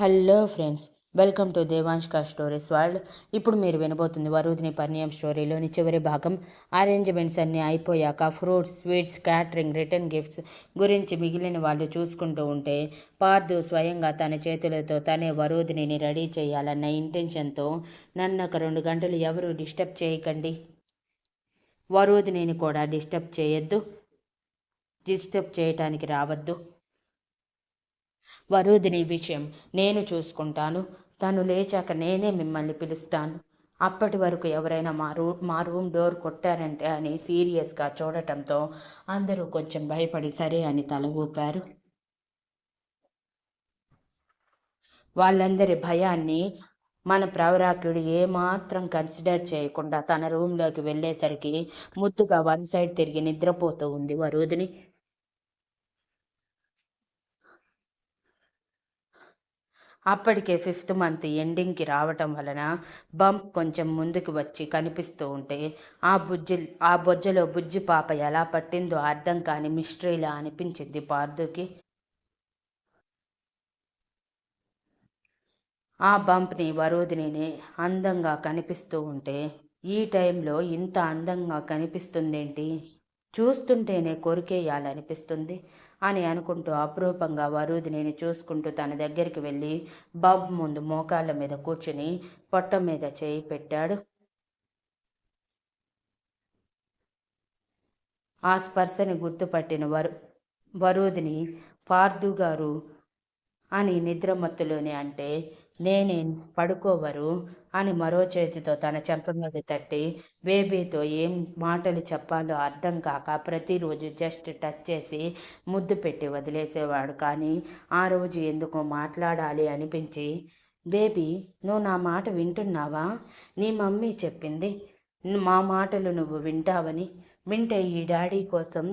Hello friends welcome to దేవాంష్క stories world. ఇప్పుడు మీరు వినబోతుంది వరుదిని పరిణయం స్టోరీలోని చివరి భాగం. అరేంజ్మెంట్స్ అన్నీ అయిపోయాక fruits sweets catering return gifts గురించి మిగిలిన వాళ్ళు చూసుకుంటూ ఉంటే పార్థు స్వయంగా తన చేతులతో తనే వరుదిని రెడీ చేయాలన్న ఇంటెన్షన్తో నన్ను ఒక రెండు గంటలు ఎవరు డిస్టర్బ్ చేయకండి. వరుదిని కూడా డిస్టర్బ్ చేయొద్దు. డిస్టర్బ్ చేయటానికి రావద్దు. వరుదిని విషయం నేను చూసుకుంటాను. తను లేచాక నేనే మిమ్మల్ని పిలుస్తాను. అప్పటి వరకు ఎవరైనా మా రూ మా రూమ్ డోర్ కొట్టారంటే అని సీరియస్గా చూడటంతో అందరూ కొంచెం భయపడి సరే అని తల ఊపారు. వాళ్ళందరి భయాన్ని మన ప్రవరాకుడు ఏమాత్రం కన్సిడర్ చేయకుండా తన రూమ్లోకి వెళ్ళేసరికి ముద్దుగా వన్ సైడ్ తిరిగి నిద్రపోతూ ఉంది వరుదిని. అప్పటికే ఫిఫ్త్ మంత్ ఎండింగ్కి రావటం వలన బంప్ కొంచెం ముందుకు వచ్చి కనిపిస్తూ ఉంటే ఆ బుజ్జి ఆ బొజ్జలో బుజ్జి పాప ఎలా పట్టిందో అర్థం కాని మిస్టరీలా అనిపించింది పార్థుకి. ఆ బంప్ని వరోధిని అందంగా కనిపిస్తూ ఉంటే ఈ టైంలో ఇంత అందంగా కనిపిస్తుందేంటి? చూస్తుంటేనే కొరికేయాలనిపిస్తుంది అని అనుకుంటూ అపురూపంగా వరుదిని చూసుకుంటూ తన దగ్గరికి వెళ్ళి బాబు ముందు మోకాళ్ళ మీద కూర్చుని పొట్ట మీద చేయి పెట్టాడు. ఆ స్పర్శని గుర్తుపట్టిన వరు వరుదిని పార్దు గారు అని నిద్రమత్తులోనే అంటే నేనే పడుకోవరు అని మరో చేతితో తన చెంప మీద తట్టి బేబీతో ఏం మాటలు చెప్పాలో అర్థం కాక ప్రతిరోజు జస్ట్ టచ్ చేసి ముద్దు పెట్టి వదిలేసేవాడు. కానీ ఆ రోజు ఎందుకో మాట్లాడాలి అనిపించి బేబీ నువ్వు నా మాట వింటున్నావా? నీ మమ్మీ చెప్పింది మా మాటలు నువ్వు వింటావని. వింటే ఈ డాడీ కోసం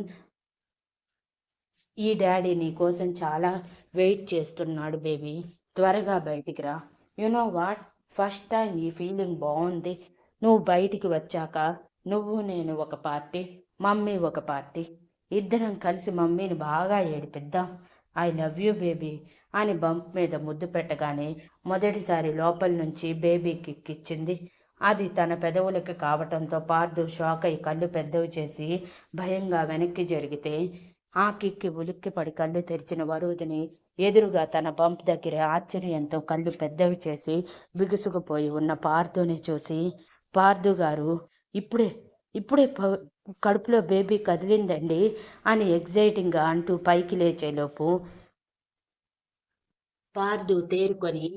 ఈ డాడీ నీ కోసం చాలా వెయిట్ చేస్తున్నాడు బేబీ. త్వరగా బయటికి రా. You know what? First time ఈ ఫీలింగ్ బాగుంది నువ్వు బయటికి వచ్చాక నువ్వు నేను ఒక పార్టీ మమ్మీ ఒక పార్టీ. ఇద్దరం కలిసి మమ్మీని బాగా ఏడిపిద్దాం. ఐ లవ్ యూ బేబీ అని బంప్ మీద ముద్దు పెట్టగానే మొదటిసారి లోపల నుంచి బేబీ కిక్ ఇచ్చింది అది తన పెదవులకి కావటంతో పార్దు షాక్ అయి కళ్ళు పెద్దవి చేసి భయంగా వెనక్కి జరిగితే ఆ కిక్కి ఉలిక్కిపడి కళ్ళు తెరిచిన వరుదిని ఎదురుగా తన బంప్ దగ్గర ఆశ్చర్యంతో కళ్ళు పెద్దవి చేసి బిగుసుకుపోయి ఉన్న పార్థుని చూసి పార్థు గారు ఇప్పుడే ఇప్పుడే కడుపులో బేబీ కదిలిందండి అని ఎగ్జైటింగ్గా అంటూ పైకి లేచేలోపు పార్దు తేరుకొని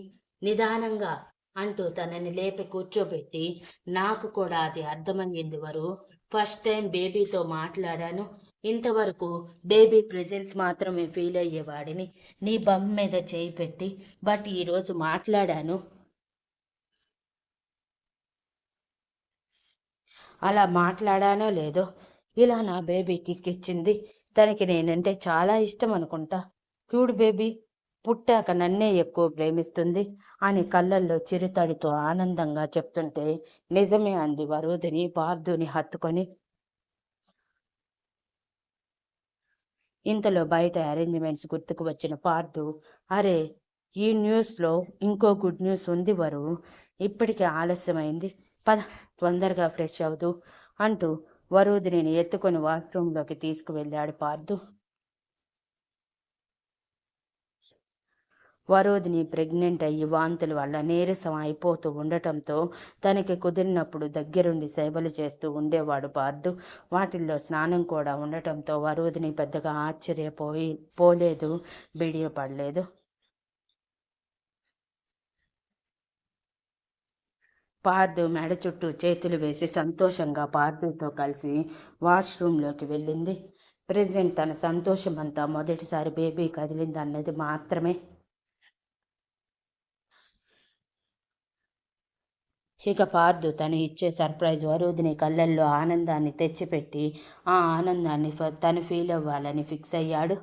నిదానంగా అంటూ తనని లేపి కూర్చోబెట్టి నాకు కూడా అది అర్థమయ్యింది వరు ఫస్ట్ టైం బేబీతో మాట్లాడాను ఇంతవరకు బేబీ ప్రెజెన్స్ మాత్రమే ఫీల్ అయ్యేవాడిని నీ బమ్ మీద చేయి పెట్టి బట్ ఈరోజు మాట్లాడాను. అలా మాట్లాడానో లేదో ఇలా నా బేబీ కిక్కిచ్చింది తనకి నేనంటే చాలా ఇష్టం అనుకుంటా. చూడు బేబీ పుట్టాక నన్నే ఎక్కువ ప్రేమిస్తుంది అని కళ్ళల్లో చిరుతడితో ఆనందంగా చెప్తుంటే నిజమే అంది వరోధిని పార్థుని హత్తుకొని. ఇంతలో బయట అరేంజ్మెంట్స్ గుర్తుకు వచ్చిన పార్థు అరే ఈ న్యూస్లో ఇంకో గుడ్ న్యూస్ ఉంది వరు ఇప్పటికే ఆలస్యమైంది పద తొందరగా ఫ్రెష్ అవుదు అంటూ వరుదిని ఎత్తుకొని వాష్రూమ్లోకి తీసుకువెళ్ళాడు పార్థు. వరోధిని ప్రెగ్నెంట్ అయ్యి వాంతుల వల్ల నీరసం అయిపోతూ ఉండటంతో తనకి కుదిరినప్పుడు దగ్గరుండి సేవలు చేస్తూ ఉండేవాడు పార్దు వాటిల్లో స్నానం కూడా ఉండటంతో వరోధిని పెద్దగా ఆశ్చర్యపోయి పోలేదు బిడియపడలేదు పార్థు మెడ చుట్టూ చేతులు వేసి సంతోషంగా పార్థుతో కలిసి వాష్రూమ్లోకి వెళ్ళింది. ప్రెసెంట్ తన సంతోషమంతా మొదటిసారి బేబీ కదిలింది అన్నది మాత్రమే. ఇక పార్దు తను ఇచ్చే సర్ప్రైజ్ వరుదిని కళ్ళల్లో ఆనందాన్ని తెచ్చిపెట్టి ఆ ఆనందాన్ని తను ఫీల్ అవ్వాలని ఫిక్స్ అయ్యాడు.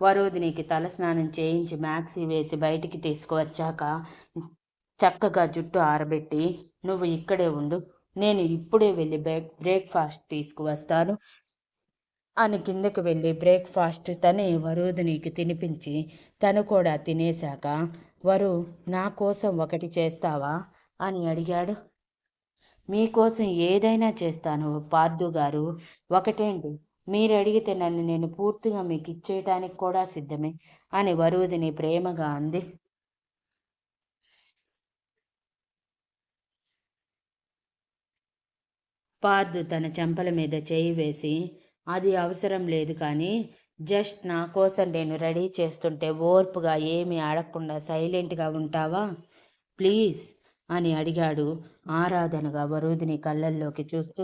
వరోధినికి తలస్నానం చేయించి మ్యాక్సీ వేసి బయటికి తీసుకువచ్చాక చక్కగా జుట్టు ఆరబెట్టి నువ్వు ఇక్కడే ఉండు నేను ఇప్పుడే వెళ్ళి బ్రేక్ బ్రేక్ఫాస్ట్ తీసుకువస్తాను అని కిందకు వెళ్ళి బ్రేక్ఫాస్ట్ తనే వరుదినికి తినిపించి తను కూడా తినేశాక వరు నా కోసం ఒకటి చేస్తావా? అని అడిగాడు. మీకోసం ఏదైనా చేస్తాను పార్దు గారు. ఒకటేంటి? మీరు అడిగితే నన్ను నేను పూర్తిగా మీకు ఇచ్చేయటానికి కూడా సిద్ధమే అని వరుదిని ప్రేమగా అంది. పార్దు తన చెంపల మీద చేయి వేసి అది అవసరం లేదు కానీ జస్ట్ నా కోసం నేను రెడీ చేస్తుంటే ఓర్పుగా ఏమీ అడగకుండా సైలెంట్గా ఉంటావా? ప్లీజ్ అని అడిగాడు ఆరాధనగా వరుదిని కళ్ళల్లోకి చూస్తూ.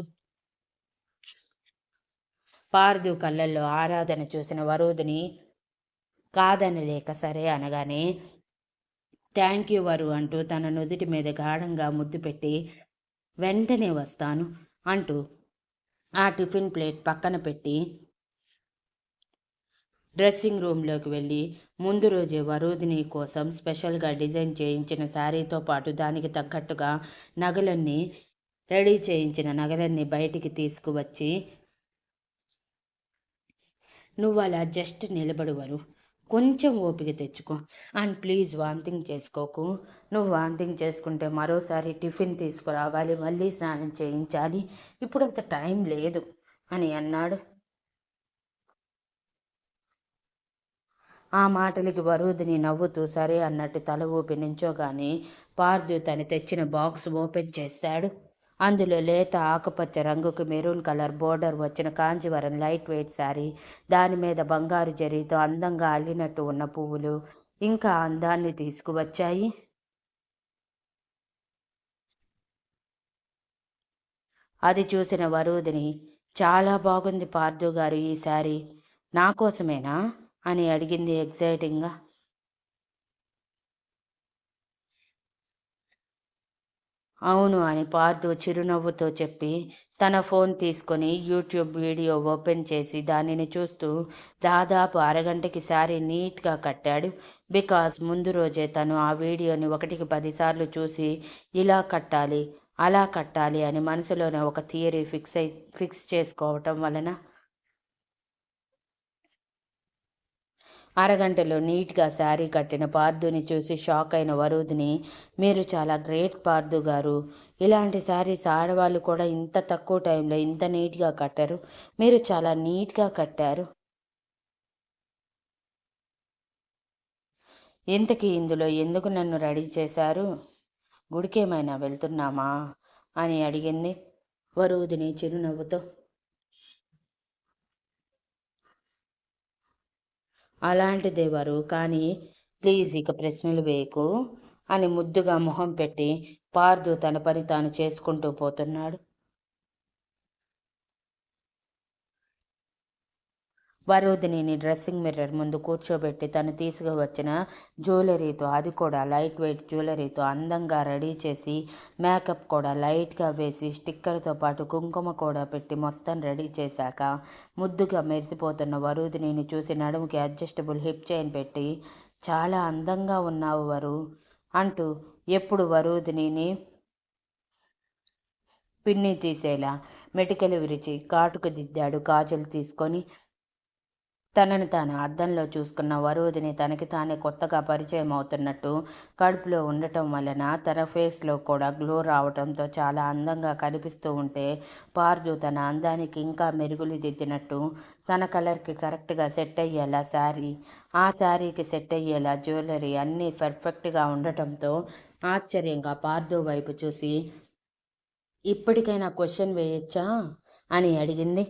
పార్దు కళ్ళల్లో ఆరాధన చూసిన వరుదిని కాదనలేక సరే అనగానే థ్యాంక్ యూ వరు అంటూ తన నుదుటి మీద గాఢంగా ముద్దు పెట్టి వెంటనే వస్తాను అంటూ ఆ టిఫిన్ ప్లేట్ పక్కన పెట్టి డ్రెస్సింగ్ రూమ్లోకి వెళ్ళి ముందు రోజే వరోధిని కోసం స్పెషల్గా డిజైన్ చేయించిన శారీతో పాటు దానికి తగ్గట్టుగా నగలన్నీ రెడీ చేయించిన నగలన్నీ బయటికి తీసుకువచ్చి నువ్వు అలా జస్ట్ నిలబడువరు. కొంచెం ఓపిక తెచ్చుకో. అండ్ ప్లీజ్ వాంతింగ్ చేసుకోకు. నువ్వు వాంతింగ్ చేసుకుంటే మరోసారి టిఫిన్ తీసుకురావాలి మళ్ళీ స్నానం చేయించాలి. ఇప్పుడు అంత టైం లేదు అని అన్నాడు. ఆ మాటలకి వరుదిని నవ్వుతూ సరే అన్నట్టు తల ఊపి నించోగాని పార్థు తను తెచ్చిన బాక్స్ ఓపెన్ చేశాడు. అందులో లేత ఆకుపచ్చ రంగుకు మెరూన్ కలర్ బోర్డర్ వచ్చిన కాంజీవరం లైట్ వెయిట్ శారీ దాని మీద బంగారు జరీతో అందంగా అల్లినట్టు ఉన్న పువ్వులు ఇంకా అందాన్ని తీసుకువచ్చాయి. అది చూసిన వరుదిని చాలా బాగుంది పార్దు గారు ఈ శారీ నా కోసమేనా? అని అడిగింది ఎగ్జైటింగ్గా అవును అని పార్థు చిరునవ్వుతో చెప్పి తన ఫోన్ తీసుకొని యూట్యూబ్ వీడియో ఓపెన్ చేసి దానిని చూస్తూ దాదాపు అరగంటకి సారి నీట్గా కట్టాడు. బికాస్ ముందు రోజే తను ఆ వీడియోని ఒకటికి పదిసార్లు చూసి ఇలా కట్టాలి అలా కట్టాలి అని మనసులోనే ఒక థియరీ ఫిక్స్ అయి ఫిక్స్ చేసుకోవటం వలన అరగంటలో నీట్గా శారీ కట్టిన పార్థుని చూసి షాక్ అయిన వరుదిని మీరు చాలా గ్రేట్ పార్థు గారు. ఇలాంటి శారీస్ ఆడవాళ్ళు కూడా ఇంత తక్కువ టైంలో ఇంత నీట్గా కట్టారు. మీరు చాలా నీట్గా కట్టారు. ఇంతకీ ఇందులో ఎందుకు నన్ను రెడీ చేశారు? గుడికేమైనా వెళ్తున్నామా? అని అడిగింది వరుదిని చిరునవ్వుతో. అలాంటిదే వారు కానీ ప్లీజ్ ఇక ప్రశ్నలు వేయకు అని ముద్దుగా మొహం పెట్టి పార్దు తన పని తాను చేసుకుంటూ పోతున్నాడు. వరోధిని డ్రెస్సింగ్ మిర్రర్ ముందు కూర్చోబెట్టి తను తీసుకువచ్చిన జ్యువెలరీతో అది కూడా లైట్ వెయిట్ జ్యువెలరీతో అందంగా రెడీ చేసి మేకప్ కూడా లైట్గా వేసి స్టిక్కర్తో పాటు కుంకుమ కూడా పెట్టి మొత్తం రెడీ చేశాక ముద్దుగా మెరిసిపోతున్న వరుదినిని చూసి నడుముకి అడ్జస్టబుల్ హిప్ చైన్ పెట్టి చాలా అందంగా ఉన్నావు వరు అంటూ ఎప్పుడు వరుదినిని పిన్ని తీసేలా మెటికలు విరిచి కాటుకు దిద్దాడు. గాజులు తీసుకొని తనను తాను అద్దంలో చూసుకున్న వరుదిని తనకి తానే కొత్తగా పరిచయం అవుతున్నట్టు కడుపులో ఉండటం వలన తన ఫేస్లో కూడా గ్లో రావడంతో చాలా అందంగా కనిపిస్తూ ఉంటే పార్దు తన అందానికి ఇంకా మెరుగులు దిద్దినట్టు తన కలర్కి కరెక్ట్గా సెట్ అయ్యేలా శారీ ఆ శారీకి సెట్ అయ్యేలా జ్యువెలరీ అన్నీ పర్ఫెక్ట్గా ఉండటంతో ఆశ్చర్యంగా పార్దు వైపు చూసి ఇప్పటికైనా క్వశ్చన్ వేయొచ్చా? అని అడిగింది.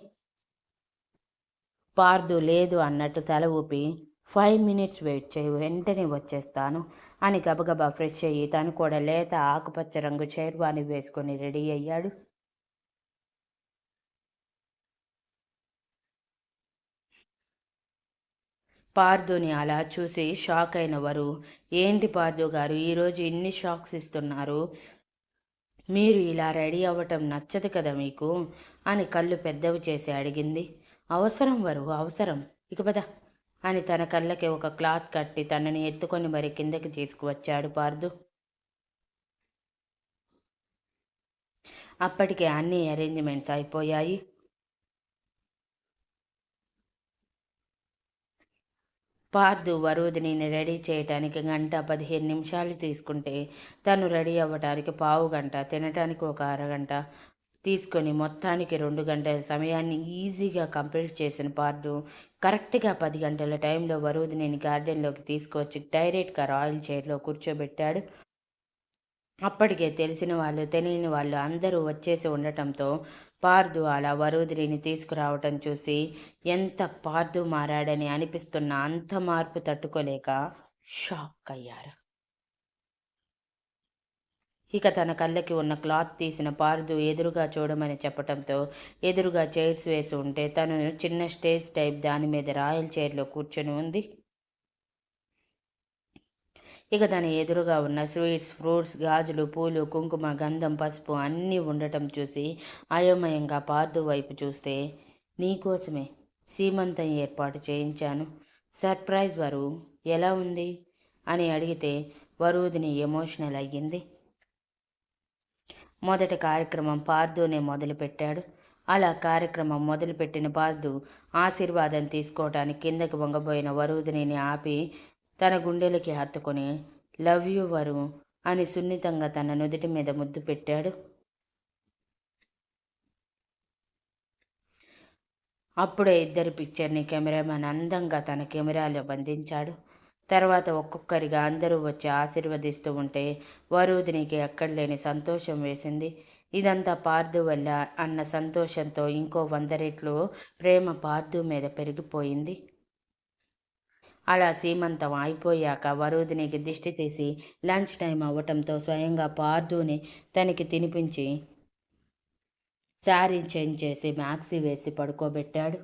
పార్దు లేదు అన్నట్టు తల ఊపి ఫైవ్ మినిట్స్ వెయిట్ చేయి వెంటనే వచ్చేస్తాను అని గబగబా ఫ్రెష్ అయ్యి తను కూడా లేత ఆకుపచ్చ రంగు చైర్వాణి వేసుకొని రెడీ అయ్యాడు. పార్దుని అలా చూసి షాక్ అయినవారు ఏంటి పార్దు గారు ఈరోజు ఇన్ని షాక్స్ ఇస్తున్నారు? మీరు ఇలా రెడీ అవ్వటం నచ్చదు కదా మీకు? అని కళ్ళు పెద్దవి చేసి అడిగింది. అవసరం వరు అవసరం. ఇక పద. అని తన కళ్ళకి ఒక క్లాత్ కట్టి తనని ఎత్తుకొని మరి కిందకి తీసుకువచ్చాడు పార్దు. అప్పటికే అన్ని అరేంజ్మెంట్స్ అయిపోయాయి. పార్దు వరుదిని రెడీ చేయటానికి గంట పదిహేను నిమిషాలు తీసుకుంటే తను రెడీ అవ్వటానికి పావు గంట తినటానికి ఒక అరగంట తీసుకొని మొత్తానికి రెండు గంటల సమయాన్ని ఈజీగా కంప్లీట్ చేసిన పార్థు కరెక్ట్గా పది గంటల టైంలో వరుదిని గార్డెన్లోకి తీసుకొచ్చి డైరెక్ట్గా రాయల్ చైర్లో కూర్చోబెట్టాడు. అప్పటికే తెలిసిన వాళ్ళు తెలియని వాళ్ళు అందరూ వచ్చేసి ఉండటంతో పార్దు అలా వరుదిరిని తీసుకురావటం చూసి ఎంత పార్దు మారాడని అనిపిస్తున్న అంత మార్పు తట్టుకోలేక షాక్ అయ్యారు. ఇక తన కళ్ళకి ఉన్న క్లాత్ తీసిన పార్దు ఎదురుగా చూడమని చెప్పటంతో ఎదురుగా చైర్స్ వేసి ఉంటే తను చిన్న స్టేజ్ టైప్ దాని మీద రాయల్ చైర్లో కూర్చొని ఉంది. ఇక తన ఎదురుగా ఉన్న స్వీట్స్ ఫ్రూట్స్ గాజులు పూలు కుంకుమ గంధం పసుపు అన్నీ ఉండటం చూసి అయోమయంగా పార్దు వైపు చూస్తే నీకోసమే సీమంతం ఏర్పాటు చేయించాను. సర్ప్రైజ్ వరు ఎలా ఉంది? అని అడిగితే వరుదిని ఎమోషనల్ అయ్యింది. మొదటి కార్యక్రమం పార్దునే మొదలుపెట్టాడు. అలా కార్యక్రమం మొదలుపెట్టిన పార్దు ఆశీర్వాదం తీసుకోవటానికి కిందకి వంగబోయిన వరుదిని ఆపి తన గుండెలకి హత్తుకొని లవ్ యూ వరు అని సున్నితంగా తన నుదుటి మీద ముద్దు పెట్టాడు. అప్పుడే ఇద్దరు పిక్చర్ని కెమెరామెన్ అందంగా తన కెమెరాలో బంధించాడు. తర్వాత ఒక్కొక్కరిగా అందరూ వచ్చి ఆశీర్వదిస్తూ ఉంటే వరుదినికి ఎక్కడ లేని సంతోషం వేసింది. ఇదంతా పార్దు వల్ల అన్న సంతోషంతో ఇంకో వంద రెట్లు ప్రేమ పార్దు మీద పెరిగిపోయింది. అలా సీమంతం అయిపోయాక వరుదినికి దిష్టి తీసి లంచ్ టైం అవ్వటంతో స్వయంగా పార్దుని తనకి తినిపించి శారీ చేంజ్ చేసి మ్యాక్సీ వేసి పడుకోబెట్టాడు.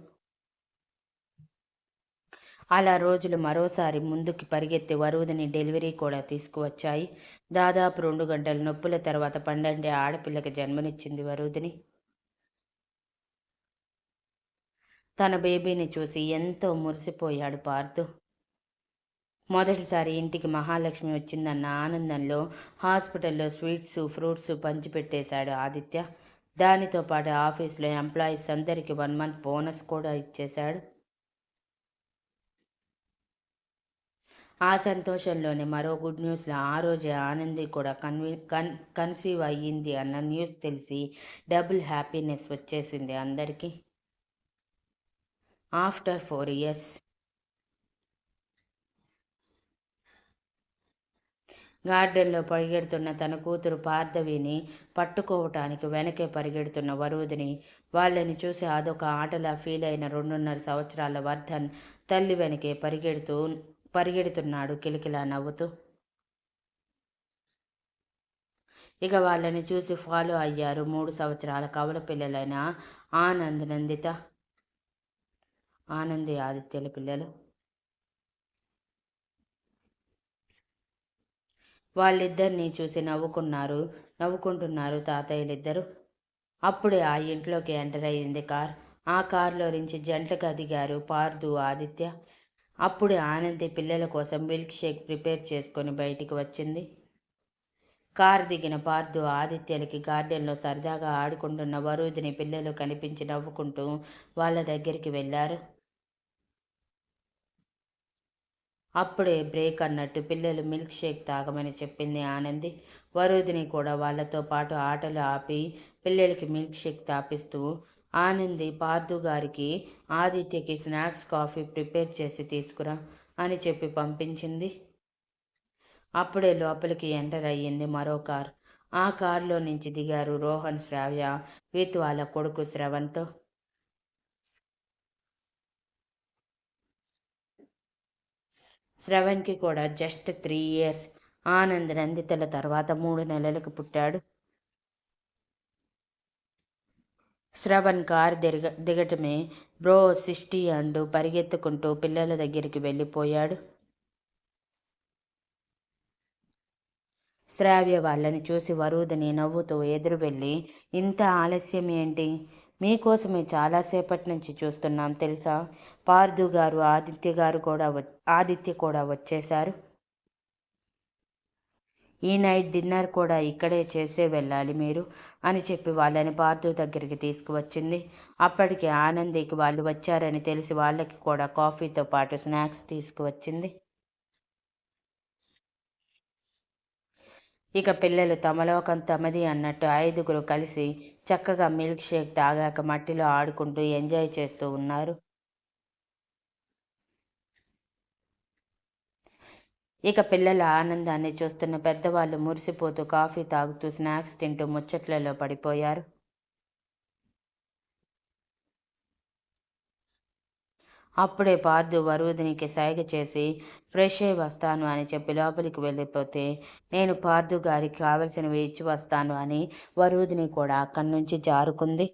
అలా రోజులు మరోసారి ముందుకి పరిగెత్తి వరుదిని డెలివరీ కూడా తీసుకువచ్చాయి. దాదాపు రెండు గంటల నొప్పుల తర్వాత పండండి ఆడపిల్లకి జన్మనిచ్చింది వరుదిని. తన బేబీని చూసి ఎంతో మురిసిపోయాడు పార్థు. మొదటిసారి ఇంటికి మహాలక్ష్మి వచ్చిందన్న ఆనందంలో హాస్పిటల్లో స్వీట్స్ ఫ్రూట్స్ పంచిపెట్టేశాడు ఆదిత్య. దానితో పాటు ఆఫీస్లో ఎంప్లాయీస్ అందరికీ వన్ మంత్ బోనస్ కూడా ఇచ్చేశాడు. ఆ సంతోషంలోనే మరో గుడ్ న్యూస్లో ఆ రోజే ఆనంది కూడా కన్వీ కన్ కన్సీవ్ అయ్యింది అన్న న్యూస్ తెలిసి డబుల్ హ్యాపీనెస్ వచ్చేసింది అందరికీ. After four years. గార్డెన్లో పరిగెడుతున్న తన కూతురు పార్థవిని పట్టుకోవటానికి వెనకే పరిగెడుతున్న వరుదిని వాళ్ళని చూసి అదొక ఆటలా ఫీల్ అయిన రెండున్నర సంవత్సరాల వర్ధన్ తల్లి వెనకే పరిగెడుతూ పరిగెడుతున్నాడు కిలకిలా నవ్వుతూ. ఇక వాళ్ళని చూసి ఫాలో అయ్యారు మూడు సంవత్సరాల కవల పిల్లలైన ఆనంద్ నందిత ఆనంది ఆదిత్యల పిల్లలు. వాళ్ళిద్దరినీ చూసి నవ్వుకున్నారు నవ్వుకుంటున్నారు తాతయ్యలిద్దరు. అప్పుడే ఆ ఇంట్లోకి ఎంటర్ అయ్యింది కార్. ఆ కారులో నుంచి జంటగా దిగారు పార్దు ఆదిత్య. అప్పుడే ఆనంది పిల్లల కోసం మిల్క్ షేక్ ప్రిపేర్ చేసుకొని బయటికి వచ్చింది. కార్ దిగిన పార్థు ఆదిత్యలకి గార్డెన్లో సరదాగా ఆడుకుంటున్న వరుదిని పిల్లలు కనిపించి నవ్వుకుంటూ వాళ్ళ దగ్గరికి వెళ్ళారు. అప్పుడే బ్రేక్ అన్నట్టు పిల్లలు మిల్క్ షేక్ తాగమని చెప్పింది ఆనంది. వరుదిని కూడా వాళ్ళతో పాటు ఆటలు ఆపి పిల్లలకి మిల్క్ షేక్ తాపిస్తూ ఆనంది పార్థు గారికి ఆదిత్యకి స్నాక్స్ కాఫీ ప్రిపేర్ చేసి తీసుకురా అని చెప్పి పంపించింది. అప్పుడే లోపలికి ఎంటర్ అయ్యింది మరో కార్. ఆ కారులో నుంచి దిగారు రోహన్ శ్రావ్య విత్ వాళ్ళ కొడుకు శ్రవణ్తో శ్రవణ్కి కూడా జస్ట్ త్రీ ఇయర్స్. ఆనంద్ నందితల తర్వాత మూడు నెలలకు పుట్టాడు. శ్రవణ్ కార్ దిగ దిగటమే బ్రో సిస్టీ అంటూ పరిగెత్తుకుంటూ పిల్లల దగ్గరికి వెళ్ళిపోయాడు. శ్రావ్య వాళ్ళని చూసి వరుదని నవ్వుతూ ఎదురు వెళ్ళి ఇంత ఆలస్యం ఏంటి? మీకోసమే చాలాసేపటి నుంచి చూస్తున్నాం తెలుసా? పార్దు గారు ఆదిత్య గారు కూడా ఆదిత్య కూడా వచ్చేశారు. ఈ నైట్ డిన్నర్ కూడా ఇక్కడే చేసే వెళ్ళాలి మీరు అని చెప్పి వాళ్ళని పార్థు దగ్గరికి తీసుకువచ్చింది. అప్పటికి ఆనందికి వాళ్ళు వచ్చారని తెలిసి వాళ్ళకి కూడా కాఫీతో పాటు స్నాక్స్ తీసుకువచ్చింది. ఇక పిల్లలు తమలోకం తమది అన్నట్టు ఐదుగురు కలిసి చక్కగా మిల్క్ షేక్ తాగాక మట్టిలో ఆడుకుంటూ ఎంజాయ్ చేస్తూ ఉన్నారు. ఇక పిల్లల ఆనందాన్ని చూస్తున్న పెద్దవాళ్ళు మురిసిపోతూ కాఫీ తాగుతూ స్నాక్స్ తింటూ ముచ్చట్లలో పడిపోయారు. అప్పుడే పార్దు వరుదినికి సైగ చేసి ఫ్రెష్ అయి వస్తాను అని చెప్పి లోపలికి వెళ్ళిపోతే నేను పార్దు గారికి కావలసినవి ఇచ్చి వస్తాను అని వరుదిని కూడా అక్కడి నుంచి జారుకుంది.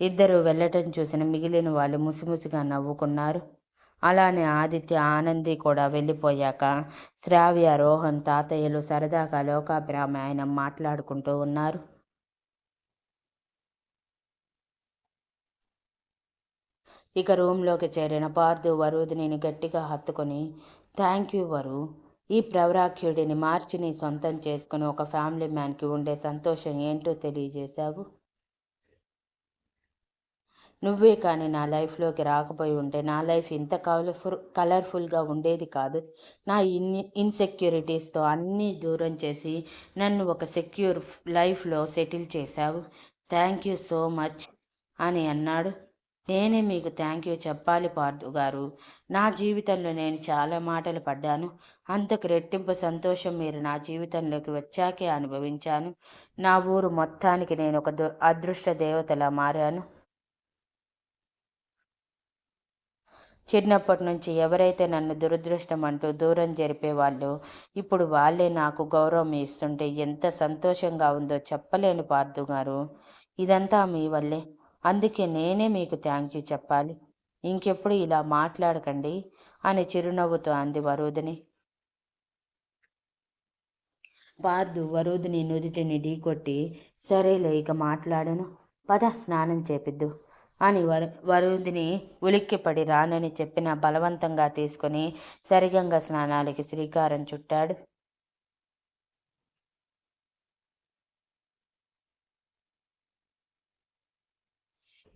ఇద్దరు వెళ్ళటం చూసిన మిగిలిన వాళ్ళు ముసిముసిగా నవ్వుకున్నారు. అలానే ఆదిత్య ఆనంది కూడా వెళ్ళిపోయాక శ్రావ్య రోహన్ తాతయ్యలు సరదాగా లోకాభిరామాయణం మాట్లాడుకుంటూ ఉన్నారు. ఇక రూమ్లోకి చేరిన పార్థు వరుదిని గట్టిగా హత్తుకొని థ్యాంక్ యూ వరు. ఈ ప్రవరాఖ్యుడిని మార్చి నీ సొంతం చేసుకుని ఒక ఫ్యామిలీ మ్యాన్కి ఉండే సంతోషం ఏంటో తెలియజేశావు? నువ్వే కానీ నా లైఫ్లోకి రాకపోయి ఉంటే నా లైఫ్ ఇంత కలర్ఫుల్ కలర్ఫుల్గా ఉండేది కాదు. నా ఇన్ ఇన్సెక్యూరిటీస్తో అన్నీ దూరం చేసి నన్ను ఒక సెక్యూర్ లైఫ్లో సెటిల్ చేశావు. థ్యాంక్ యూ సో మచ్ అని అన్నాడు. నేనే మీకు థ్యాంక్ యూ చెప్పాలి పార్థు గారు. నా జీవితంలో నేను చాలా మాటలు పడ్డాను. అంతకు రెట్టింపు సంతోషం మీరు నా జీవితంలోకి వచ్చాకే అనుభవించాను. నా ఊరు మొత్తానికి నేను ఒక అదృష్ట దేవతలా మారాను. చిన్నప్పటి నుంచి ఎవరైతే నన్ను దురదృష్టం అంటూ దూరం జరిపేవాళ్ళు ఇప్పుడు వాళ్ళే నాకు గౌరవం ఇస్తుంటే ఎంత సంతోషంగా ఉందో చెప్పలేను పార్థు గారు ఇదంతా మీ వల్లే. అందుకే నేనే మీకు థ్యాంక్ యూ చెప్పాలి. ఇంకెప్పుడు ఇలా మాట్లాడకండి అని చిరునవ్వుతో అంది వరుదిని. పార్దు వరుదిని నుదిటిని ఢీకొట్టి సరేలే ఇక మాట్లాడను. పద స్నానం చేపిద్దు. అని వరు వరుదిని ఉలిక్కిపడి రానని చెప్పిన బలవంతంగా తీసుకుని సరిగంగ స్నానాలకి శ్రీకారం చుట్టాడు.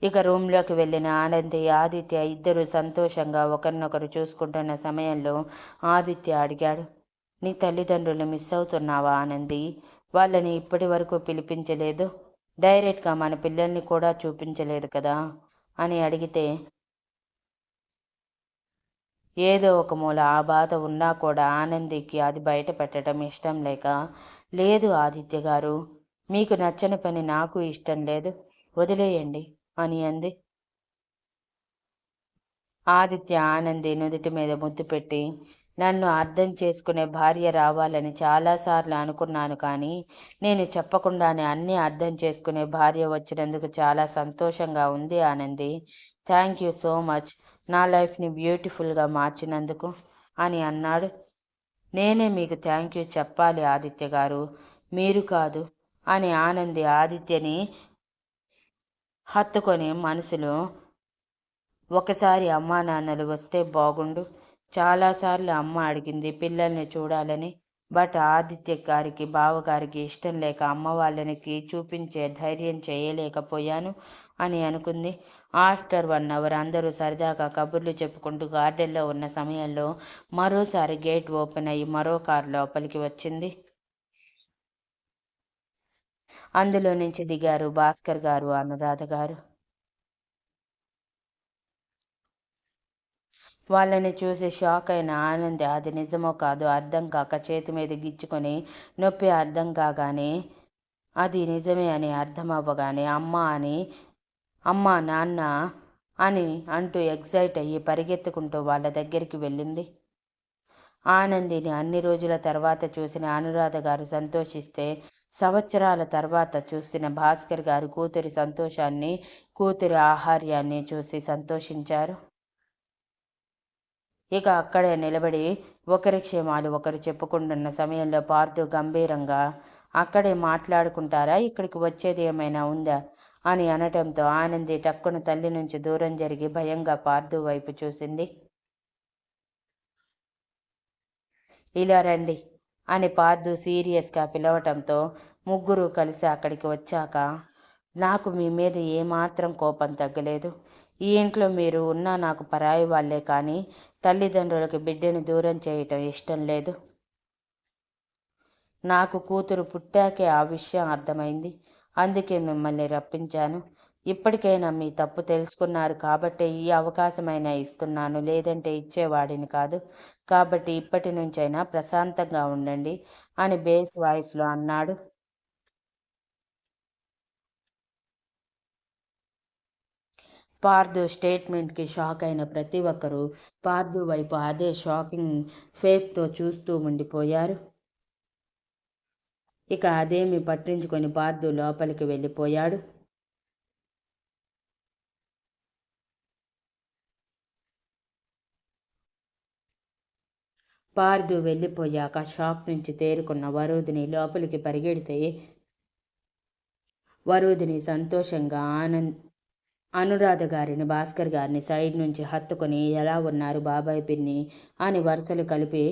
ఇక రూమ్లోకి వెళ్ళిన ఆనంది ఆదిత్య ఇద్దరు సంతోషంగా ఒకరినొకరు చూసుకుంటున్న సమయంలో ఆదిత్య అడిగాడు నీ తల్లిదండ్రులు మిస్ అవుతున్నావా ఆనంది? వాళ్ళని ఇప్పటి వరకు పిలిపించలేదు. డైరెక్ట్గా మన పిల్లల్ని కూడా చూపించలేదు కదా? అని అడిగితే ఏదో ఒక మూల ఆ బాధ ఉన్నా కూడా ఆనందికి అది బయట పెట్టడం ఇష్టం లేక లేదు ఆదిత్య గారు మీకు నచ్చని పని నాకు ఇష్టం లేదు వదిలేయండి అని అంది. ఆదిత్య ఆనంది నుదుటి మీద ముద్దు పెట్టి నన్ను అర్థం చేసుకునే భార్య రావాలని చాలాసార్లు అనుకున్నాను కానీ నేను చెప్పకుండానే అన్నీ అర్థం చేసుకునే భార్య వచ్చినందుకు చాలా సంతోషంగా ఉంది Anandi. Thank you so much. నా లైఫ్ని బ్యూటిఫుల్గా మార్చినందుకు అని అన్నాడు. నేనే మీకు థ్యాంక్ యూ చెప్పాలి ఆదిత్య గారు. మీరు కాదు అని ఆనంది ఆదిత్యని హత్తుకొని మనసులో ఒకసారి అమ్మా నాన్నలు వస్తే బాగుండు. చాలాసార్లు అమ్మ అడిగింది పిల్లల్ని చూడాలని. బట్ ఆదిత్య గారికి బావగారికి ఇష్టం లేక అమ్మ వాళ్ళనికి చూపించే ధైర్యం చేయలేకపోయాను అని అనుకుంది. ఆఫ్టర్ వన్ అవర్ అందరూ సరదాగా కబుర్లు చెప్పుకుంటూ గార్డెన్లో ఉన్న సమయంలో మరోసారి గేట్ ఓపెన్ అయ్యి మరో కారు లోపలికి వచ్చింది. అందులో నుంచి దిగారు భాస్కర్ గారు అనురాధ గారు. వాళ్ళని చూసి షాక్ అయిన ఆనంది అది నిజమో కాదు అర్థం కాక చేతి మీద గిచ్చుకొని నొప్పి అర్థం కాగానే అది నిజమే అని అర్థం అవ్వగానే అమ్మ అని అమ్మ నాన్న అని అంటూ ఎగ్జైట్ అయ్యి పరిగెత్తుకుంటూ వాళ్ళ దగ్గరికి వెళ్ళింది. ఆనందిని అన్ని రోజుల తర్వాత చూసిన అనురాధ గారు సంతోషిస్తే సంవత్సరాల తర్వాత చూసిన భాస్కర్ గారు కూతురి సంతోషాన్ని కూతురి ఆహార్యాన్ని చూసి సంతోషించారు. ఇక అక్కడే నిలబడి ఒకరి క్షేమాలు ఒకరు చెప్పుకుంటున్న సమయంలో పార్థు గంభీరంగా అక్కడే మాట్లాడుకుంటారా? ఇక్కడికి వచ్చేది ఏమైనా ఉందా? అని అనటంతో ఆనంది టక్కున తల్లి నుంచి దూరం జరిగి భయంగా పార్థు వైపు చూసింది. ఇలా రండి అని పార్థు సీరియస్గా పిలవటంతో ముగ్గురు కలిసి అక్కడికి వచ్చాక నాకు మీ మీద ఏమాత్రం కోపం తగ్గలేదు. ఈ ఇంట్లో మీరు ఉన్నా నాకు పరాయి వాళ్ళే కానీ తల్లిదండ్రులకు బిడ్డని దూరం చేయటం ఇష్టం లేదు. నాకు కూతురు పుట్టాకే ఆ విషయం అర్థమైంది. అందుకే మిమ్మల్ని రప్పించాను. ఇప్పటికైనా మీ తప్పు తెలుసుకున్నారు కాబట్టి ఈ అవకాశమైనా ఇస్తున్నాను. లేదంటే ఇచ్చేవాడిని కాదు. కాబట్టి ఇప్పటి నుంచైనా ప్రశాంతంగా ఉండండి అని బేస్ వాయిస్లో అన్నాడు. పార్థు స్టేట్మెంట్కి షాక్ అయిన ప్రతి ఒక్కరూ పార్థు వైపు అదే షాకింగ్ ఫేస్తో చూస్తూ ఉండిపోయారు. ఇక అదేమి పట్టించుకొని పార్థు లోపలికి వెళ్ళిపోయాడు. పార్దు వెళ్ళిపోయాక షాక్ నుంచి తేరుకున్న వరుదిని లోపలికి పరిగెడితే వరుదిని సంతోషంగా ఆనంద్ అనురాధ గారిని భాస్కర్ గారిని సైడ్ నుంచి హత్తుకొని ఎలా ఉన్నారు బాబాయ్ పిన్ని అని వరుసలు కలిపి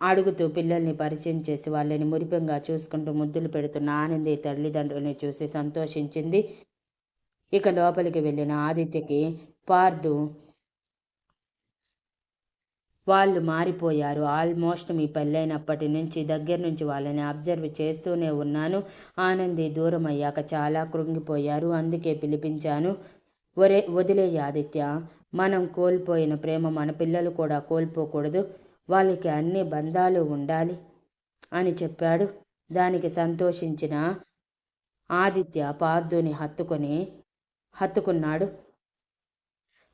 అడుగుతూ పిల్లల్ని పరిచయం చేసి వాళ్ళని మురిపంగా చూసుకుంటూ ముద్దులు పెడుతున్న ఆనంది తల్లిదండ్రుల్ని చూసి సంతోషించింది. ఇక లోపలికి వెళ్ళిన ఆదిత్యకి పార్దు వాళ్ళు మారిపోయారు. ఆల్మోస్ట్ మీ పెళ్ళైనప్పటి నుంచి దగ్గర నుంచి వాళ్ళని అబ్జర్వ్ చేస్తూనే ఉన్నాను. ఆనంది దూరం అయ్యాక చాలా కృంగిపోయారు. అందుకే పిలిపించాను. ఒరే వదిలే ఆదిత్య. మనం కోల్పోయిన ప్రేమ మన పిల్లలు కూడా కోల్పోకూడదు. వాళ్ళకి అన్ని బంధాలు ఉండాలి అని చెప్పాడు. దానికి సంతోషించిన ఆదిత్య పార్థుని హత్తుకొని హత్తుకున్నాడు.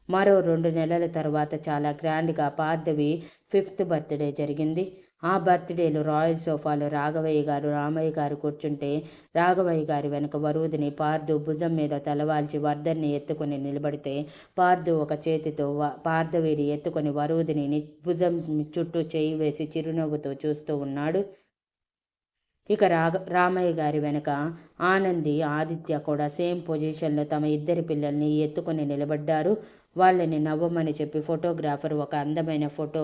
మరో రెండు నెలల తర్వాత చాలా గ్రాండ్గా పార్థవి ఫిఫ్త్ బర్త్డే జరిగింది. ఆ బర్త్డేలో రాయల్ సోఫాలో రాఘవయ్య గారు రామయ్య గారు కూర్చుంటే రాఘవయ్య గారి వెనుక వరుదిని పార్దు భుజం మీద తలవాల్చి వర్ధన్ని ఎత్తుకుని నిలబడితే పార్దు ఒక చేతితో పార్థవిని ఎత్తుకొని వరుదిని భుజం చుట్టూ చేయి వేసి చిరునవ్వుతో చూస్తూ ఉన్నాడు. ఇక రాగ రామయ్య గారి వెనుక ఆనంది ఆదిత్య కూడా సేమ్ పొజిషన్లో తమ ఇద్దరి పిల్లల్ని ఎత్తుకొని నిలబడ్డారు. వాళ్ళని నవ్వమని చెప్పి ఫోటోగ్రాఫర్ ఒక అందమైన ఫోటో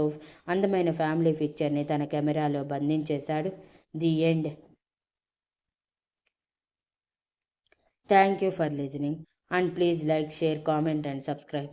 అందమైన ఫ్యామిలీ పిక్చర్ని తన కెమెరాలో బంధించేశాడు. The end. Thank you for listening and please like share comment and subscribe.